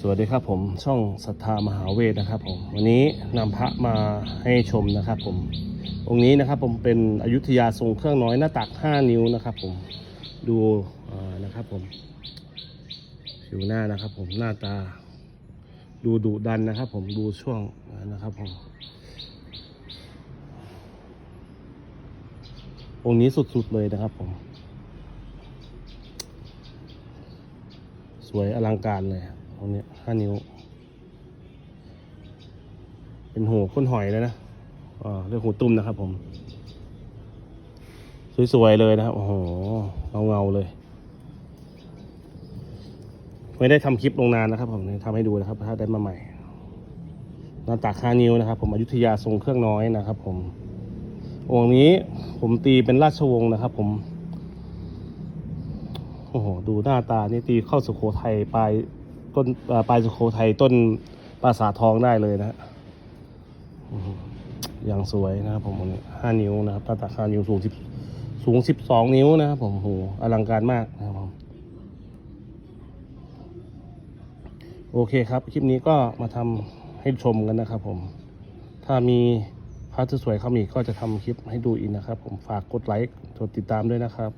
สวัสดีครับผมช่องศรัทธามหาเวทนะครับผมวันนี้นำพระมาให้ชมนะครับผมองค์นี้นะครับผมเป็นอยุธยาทรงเครื่องน้อยหน้าตัก 5 นิ้วนะครับผมดูนะครับผมผิวหน้านะครับผมหน้าตาดูดุดันนะครับผมดูช่วงนะครับผมองค์นี้สุดๆเลยนะครับผมสวยอลังการเลย ตรงนี้ห้านิ้ว เป็นหูข้นหอยเลยนะอ่าเรียกหูตุ้มนะครับผม สวยๆเลยนะครับ โอ้โหเงาๆเลยไม่ได้ทำคลิปลงนานนะครับ ผมทำให้ดูนะครับถ้าได้มาใหม่หน้าตาคานิ้วนะครับ ผมอยุธยาทรงเครื่องน้อยนะครับ ผมองค์นี้ผมตีเป็นราชวงศ์นะครับ ผมโอ้โหดูหน้าตานี่ตีเข้าสุโขทัยปลาย ต้นปลายสุโขทัยต้นปราสาททองได้เลยนะฮะอย่างสวยนะครับผมห้านิ้วนะครับหน้าตักห้านิ้วสูงสิบสูงสิบสองนิ้วนะครับผมโอ้โหอลังการมากนะครับผมโอเคครับ คลิปนี้ก็มาทำให้ชมกันนะครับผม ถ้ามีพาร์ทสวยๆเข้ามาอีกก็จะทำคลิปให้ดูอีกนะครับผมฝากกดไลค์กดติดตามด้วยนะครับ